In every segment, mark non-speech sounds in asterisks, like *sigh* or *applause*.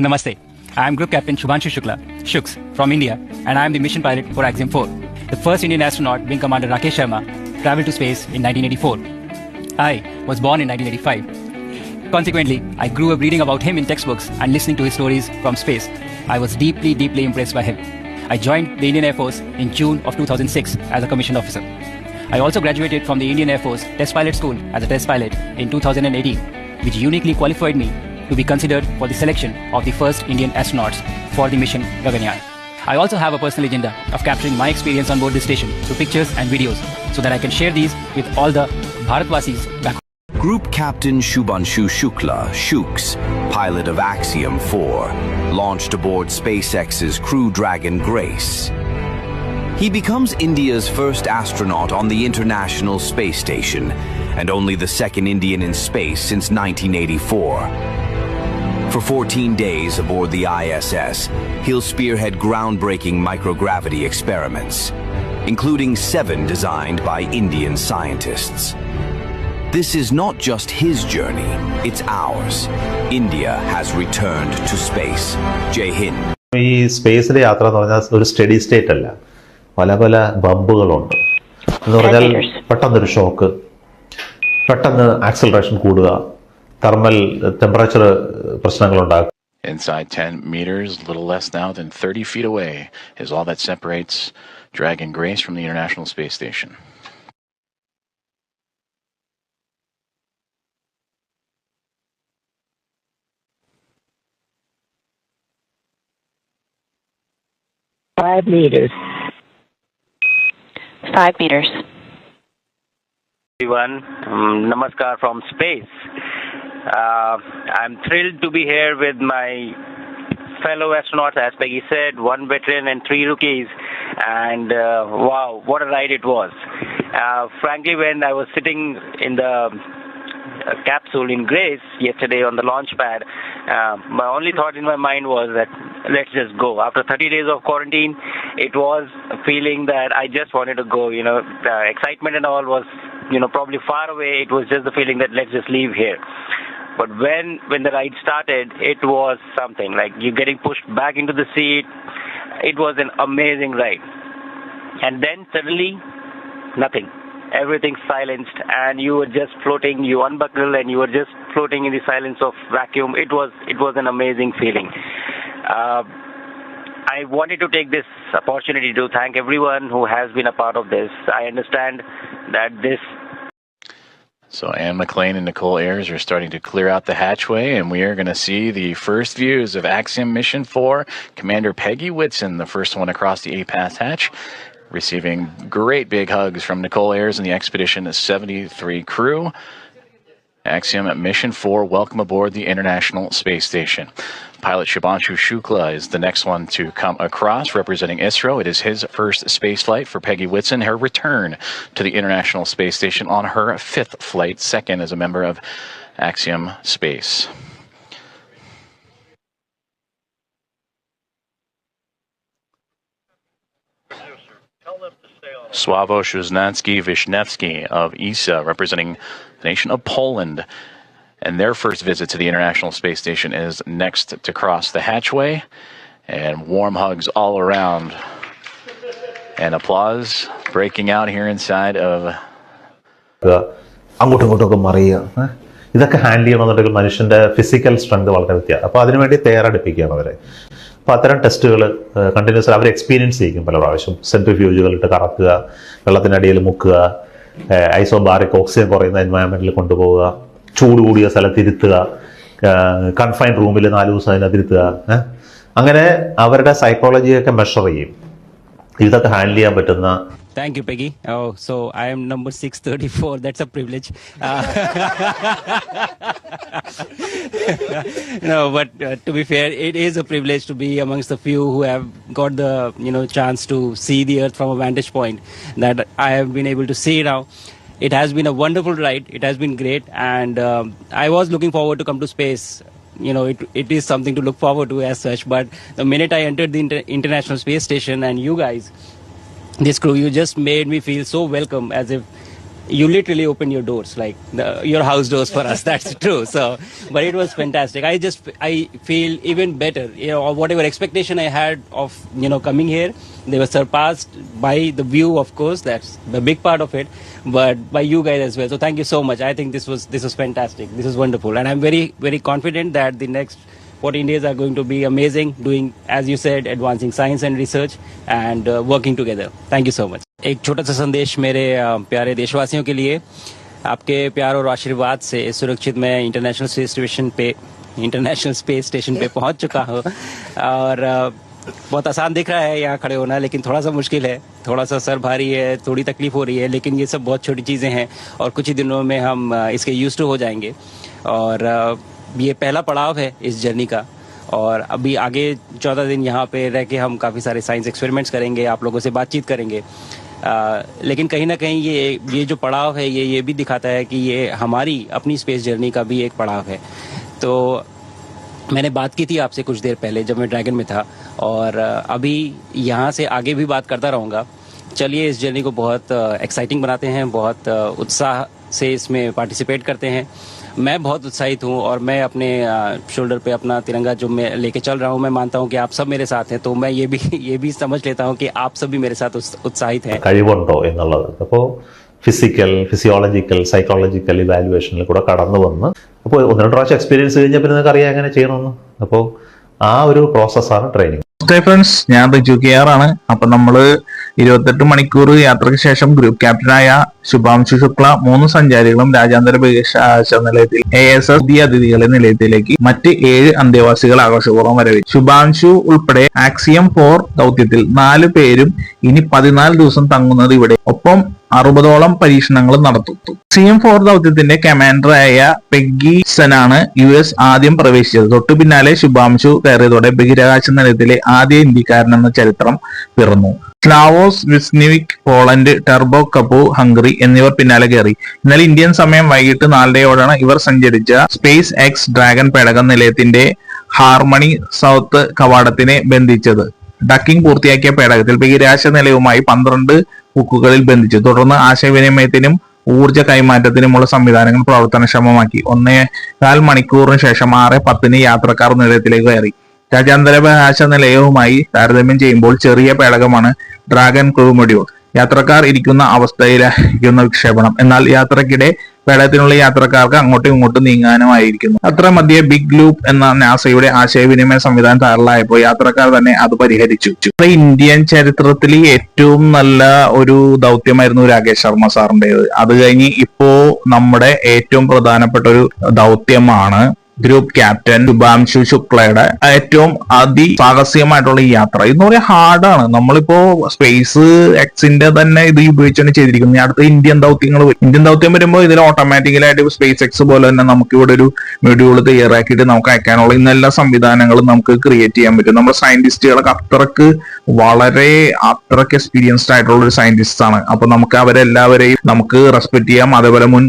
Namaste. I am Group Captain Shubhanshu Shukla, Shuks, from India, and I am the mission pilot for Axiom 4. The first Indian astronaut, Wing Commander Rakesh Sharma, traveled to space in 1984. I was born in 1985. Consequently, I grew up reading about him in textbooks and listening to his stories from space. I was deeply, deeply impressed by him. I joined the Indian Air Force in June of 2006 as a commissioned officer. I also graduated from the Indian Air Force Test Pilot School as a test pilot in 2018, which uniquely qualified me to be considered for the selection of the first Indian astronauts for the mission Gaganyaan. I also have a personal agenda of capturing my experience on board the station through pictures and videos so that I can share these with all the Bharatvasis back home. Group Captain Shubanshu Shukla, Shooks, pilot of Axiom 4, launched aboard SpaceX's Crew Dragon Grace. He becomes India's first astronaut on the International Space Station and only the second Indian in space since 1984. For 14 days aboard the ISS, he'll spearhead groundbreaking microgravity experiments, including seven designed by Indian scientists. This is not just his journey, it's ours. India has returned to space. Jai Hind. ഈ സ്പേസിലെ യാത്ര എന്ന് പറഞ്ഞാൽ ഒരു study state അല്ല പല പല ബമ്പുകളുണ്ട് എന്ന് പറഞ്ഞാൽ പെട്ടെന്നൊരു ഷോക്ക് പെട്ടെന്ന് ആക്സലറേഷൻ കൂടുക thermal temperature പ്രശ്നങ്ങളുണ്ടാകും Inside 10 meters, a little less now than 30 feet away, is all that separates Dragon Grace from the International Space Station. Five meters. Five meters. everyone. Um, namaskar from space. Uh, I'm thrilled to be here with my fellow astronauts, as Peggy said, one veteran and three rookies. And uh, wow, what a ride it was. Uh, frankly, when I was sitting in the uh, capsule in Grace yesterday on the launch pad, uh, my only thought in my mind was that let's just go. After 30 days of quarantine, it was a feeling that I just wanted to go. You know, uh, excitement and all was, you know, probably far away. It was just the feeling that let's just leave here. But when when the ride started, it was something like you're getting pushed back into the seat. It was an amazing ride, and then suddenly, nothing. Everything silenced, and you were just floating. You unbuckle, and you were just floating in the silence of vacuum. It was it was an amazing feeling. Uh, I wanted to take this opportunity to thank everyone who has been a part of this. I understand that this So Anne McLean and Nicole Ayers are starting to clear out the hatchway, and we are going to see the first views of Axiom Mission 4. Commander Peggy Whitson, the first one across the A-Path hatch, receiving great big hugs from Nicole Ayers and the Expedition 73 crew. Axiom Mission 4, welcome aboard the International Space Station. Pilot Shubhanshu Shukla is the next one to come across, representing ISRO. It is his first space flight for Peggy Whitson, her return to the International Space Station on her fifth flight, second as a member of Axiom Space. Sławoj Uznansky Vishnevsky of ESA, representing the nation of Poland. And their first visit to the International Space Station is next to cross the hatchway. And warm hugs all around. And applause breaking out here inside of അങ്ങോട്ടും ഇങ്ങോട്ടും ഒക്കെ മറിയുക ഏ? ഇതൊക്കെ handle ചെയ്യണമെന്നുണ്ടെങ്കിൽ മനുഷ്യന്റെ physical strength വളരെ വ്യത്യാസം അപ്പോൾ അതിനുവേണ്ടി തയ്യാറെടുപ്പിക്കുകയാണ് അവരെ അപ്പോൾ അത്തരം ടെസ്റ്റുകൾ കണ്ടിന്യൂസ് അവർ എക്സ്പീരിയൻസ് ചെയ്യിക്കും പല പ്രാവശ്യം സെൻട്രിഫ്യൂജുകൾ ഇട്ട് കറക്കുക വെള്ളത്തിനടിയിൽ മുക്കുക ഐസോബാറിക് ഓക്സിജൻ കുറയുന്ന എൻവയൺമെന്റിൽ കൊണ്ടുപോവുക ചൂട് കൂടിയ സ്ഥലത്തിരുത്തുക കൺഫൈൻഡ് റൂമിൽ നാല് ദിവസം അതിനകത്തിരുത്തുക? അങ്ങനെ അവരുടെ സൈക്കോളജിയൊക്കെ മെഷർ ചെയ്യും ഇതൊക്കെ ഹാൻഡിൽ ചെയ്യാൻ പറ്റുന്ന Thank you, Peggy. Oh, so I am number 634. *laughs* That's a privilege. Uh, *laughs* no, but uh, to be fair, it is a privilege to be amongst the few who have got the you know chance to see the Earth from a vantage point that I have been able to see now. It has been a wonderful ride. It has been great, and um, I was looking forward to come to space. You know, it, it is something to look forward to as such. But the minute I entered the inter- International Space Station and you guys, this crew, you just made me feel so welcome as if you literally opened your doors, like the, your house doors for us. *laughs* That's true. So, but it was fantastic. I just I feel even better. You know, whatever expectation I had of you know coming here, they were surpassed by the view. Of course, that's the big part of it, but by you guys as well. So, thank you so much. I think this was this was fantastic. This is wonderful, and I'm very very confident that the next 14 days are going to be amazing doing as you said advancing science and research and uh, working together. Thank you so much. एक छोटा सा संदेश मेरे प्यारे देशवासियों के लिए। आपके प्यार और आशीर्वाद से सुरक्षित मैं इंटरनेशनल स्पेस स्टेशन पे इंटरनेशनल स्पेस स्टेशन पे पहुँच चुका हूँ। और बहुत आसान दिख रहा है यहाँ खड़े होना लेकिन थोड़ा सा मुश्किल है। थोड़ा सा सर भारी है थोड़ी तकलीफ़ हो रही है लेकिन ये सब बहुत छोटी चीज़ें हैं और कुछ ही दिनों में हम इसके यूज़ टू हो जाएँगे। और ये पहला पड़ाव है इस जर्नी का। और अभी आगे चौदह दिन यहाँ पे रह के हम काफ़ी सारे साइंस एक्सपेरिमेंट्स करेंगे आप लोगों से बातचीत करेंगे। आ, लेकिन कहीं ना कहीं ये ये जो पड़ाव है ये ये भी दिखाता है कि ये हमारी अपनी स्पेस जर्नी का भी एक पड़ाव है। तो मैंने बात की थी आपसे कुछ देर पहले जब मैं ड्रैगन में था और अभी यहाँ से आगे भी बात करता रहूँगा। चलिए इस जर्नी को बहुत एक्साइटिंग बनाते हैं बहुत उत्साह से इसमें पार्टिसिपेट करते हैं। मैं बहुत उत्साहित हूँ और मैं अपने शोल्डर पे अपना तिरंगा जो मैं लेके चल रहा हूँ मैं मानता हूँ कि आप सब मेरे साथ हैं तो मैं ये भी *laughs* ये भी समझ लेता हूँ कि आप सब भी मेरे साथ उस- उत्साहित हैं കഴിവുണ്ടോ എന്നുള്ളത് അപ്പോൾ ഫിസിക്കൽ ഫിസിയോളജിക്കൽ സൈക്കോളജിക്കൽ ഇവാലുവേഷനിൽ കൂടെ കടന്നു വന്ന് അപ്പോൾ ഒന്ന് രണ്ട് പ്രാവശ്യം എക്സ്പീരിയൻസ് കഴിഞ്ഞാൽ പിന്നെ നിങ്ങൾക്ക് അറിയാം എങ്ങനെ ചെയ്യണമെന്ന് അപ്പോൾ ആ ഒരു പ്രോസസ്സാണ് ട്രെയിനിങ് നമസ്തേ ഫ്രണ്ട്സ് ഞാൻ റിജു കെ ആർ ആണ്. അപ്പൊ നമ്മൾ ഇരുപത്തെട്ട് മണിക്കൂർ യാത്രയ്ക്ക് ശേഷം ഗ്രൂപ്പ് ക്യാപ്റ്റനായ ശുഭാംശു ശുക്ല മൂന്ന് സഞ്ചാരികളും രാജ്യാന്തര നിലയത്തിൽ എ എസ് എസ് പുതിയ അതിഥികളെ നിലയത്തിലേക്ക് മറ്റ് ഏഴ് അന്തേവാസികൾ ആഘോഷപൂർവം വരവേറ്റു. ശുഭാംശു ഉൾപ്പെടെ ആക്സിയം ഫോർ ദൗത്യത്തിൽ നാല് പേരും ഇനി പതിനാല് ദിവസം തങ്ങുന്നത് ഇവിടെ. ഒപ്പം അറുപതോളം പരീക്ഷണങ്ങൾ നടത്തും. സി എം ഫോർ ദൗത്യത്തിന്റെ കമാൻഡറായ പെഗ്ഗി സെനാണ് യു എസ് ആദ്യം പ്രവേശിച്ചത്. തൊട്ടു പിന്നാലെ ശുഭാംശു കയറിയതോടെ ബഹിരാകാശ നിലയത്തിലെ ആദ്യ ഇന്ത്യക്കാരൻ എന്ന ചരിത്രം പിറന്നു. സ്ലാവോസ് വിസ്നിവിക് പോളണ്ട് ടെർബോ കപ്പു ഹംഗറി എന്നിവർ പിന്നാലെ കയറി. എന്നാൽ ഇന്ത്യൻ സമയം വൈകിട്ട് നാലരയോടാണ് ഇവർ സഞ്ചരിച്ച സ്പേസ് എക്സ് ഡ്രാഗൺ പേടകം നിലയത്തിന്റെ ഹാർമണി സൗത്ത് കവാടത്തിനെ ബന്ധിച്ചത്. ഡക്കിംഗ് പൂർത്തിയാക്കിയ പേടകത്തിൽ ബഹിരാശ നിലയവുമായി പന്ത്രണ്ട് ഹുക്കുകളിൽ ബന്ധിച്ചു. തുടർന്ന് ആശയവിനിമയത്തിനും ഊർജ കൈമാറ്റത്തിനുമുള്ള സംവിധാനങ്ങൾ പ്രവർത്തനക്ഷമമാക്കി. ഒന്നേ കാൽ മണിക്കൂറിന് ശേഷം ആറ് പത്തിന് യാത്രക്കാർ നിലയത്തിലേക്ക് കയറി. രാജ്യാന്തര ബഹിരാകാശ നിലയവുമായി താരതമ്യം ചെയ്യുമ്പോൾ ചെറിയ പേടകമാണ് ഡ്രാഗൺ ക്രൂ മൊഡ്യൂൾ. യാത്രക്കാർ ഇരിക്കുന്ന അവസ്ഥയിലായിരിക്കുന്ന വിക്ഷേപണം. എന്നാൽ യാത്രക്കിടെ പേടകത്തിനുള്ള യാത്രക്കാർക്ക് അങ്ങോട്ടും ഇങ്ങോട്ടും നീങ്ങാനുമായിരിക്കുന്നു. അത്ര മധ്യേ ബിഗ് ലൂപ്പ് എന്ന നാസയുടെ ആശയവിനിമയ സംവിധാനം തയ്യാറായപ്പോൾ യാത്രക്കാർ തന്നെ അത് പരിഹരിച്ചു. ഇന്ത്യൻ ചരിത്രത്തിൽ ഏറ്റവും നല്ല ഒരു ദൗത്യമായിരുന്നു രാകേഷ് ശർമ്മ സാറിന്റേത്. അത് കഴിഞ്ഞ് ഇപ്പോ നമ്മുടെ ഏറ്റവും പ്രധാനപ്പെട്ട ഒരു ദൗത്യമാണ് ഗ്രൂപ്പ് ക്യാപ്റ്റൻ ശുഭാംശു ശുക്ലയുടെ ഏറ്റവും അതിസാഹസികമായിട്ടുള്ള ഈ യാത്ര. ഇതെന്ന് പറയാൻ ഹാർഡാണ് നമ്മളിപ്പോ സ്പേസ് എക്സിന്റെ തന്നെ ഇത് ഉപയോഗിച്ചാണ് ചെയ്തിരിക്കുന്നത്. അടുത്ത ഇന്ത്യൻ ദൗത്യങ്ങൾ ഇന്ത്യൻ ദൗത്യം വരുമ്പോൾ ഇതിൽ ഓട്ടോമാറ്റിക്കലായിട്ട് സ്പേസ് എക്സ് പോലെ തന്നെ നമുക്ക് ഇവിടെ ഒരു മൊഡ്യൂൾ തയ്യാറാക്കിയിട്ട് നമുക്ക് അയക്കാനുള്ള ഇന്ന് എല്ലാ സംവിധാനങ്ങളും നമുക്ക് ക്രിയേറ്റ് ചെയ്യാൻ പറ്റും. നമ്മുടെ സയന്റിസ്റ്റുകളൊക്കെ അത്രയ്ക്ക് വളരെ അത്രയ്ക്ക് എക്സ്പീരിയൻസ്ഡ് ആയിട്ടുള്ള ഒരു സയന്റിസ്റ്റ് ആണ്. അപ്പൊ നമുക്ക് അവരെല്ലാവരെയും നമുക്ക് റെസ്പെക്ട് ചെയ്യാം. അതേപോലെ മുൻ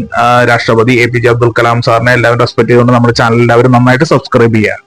രാഷ്ട്രപതി A P J Abdul Kalam സാറിനെ എല്ലാവരും റെസ്പെക്ട് ചെയ്തുകൊണ്ട് നമ്മുടെ ചാനൽ എല്ലാവരും നന്നായിട്ട് സബ്സ്ക്രൈബ് ചെയ്യുക.